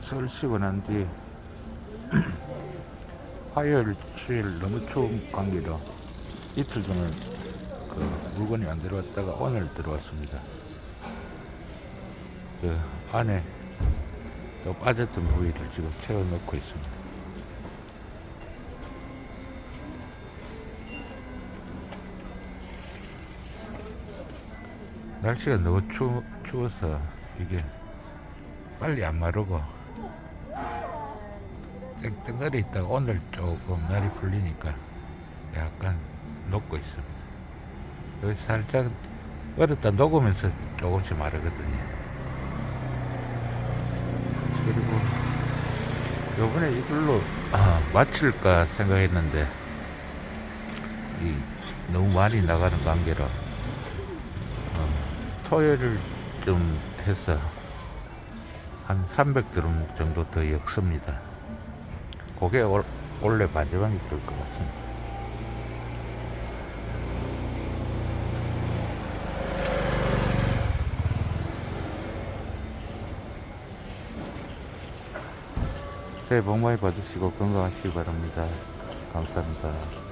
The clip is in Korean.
그설 쉬고 난 뒤 화요일, 수요일 너무 추운 관계로 이틀 동안 그 물건이 안 들어왔다가 오늘 들어왔습니다. 그 안에 또 빠졌던 부위를 지금 채워 넣고 있습니다. 날씨가 너무 추, 추워서 이게 빨리 안 마르고 땡땡거리 있다가 오늘 조금 날이 풀리니까 약간 녹고 있습니다. 여기 살짝 얼었다 녹으면서 조금씩 마르거든요. 그리고 요번에 이걸로 아, 마칠까 생각했는데 이 너무 많이 나가는 관계로 어, 토요일을 좀 해서 한 300드럼 정도 더 엮습니다. 그게 올, 원래 마지막이 될 것 같습니다. 새해 복 많이 받으시고 건강하시기 바랍니다. 감사합니다.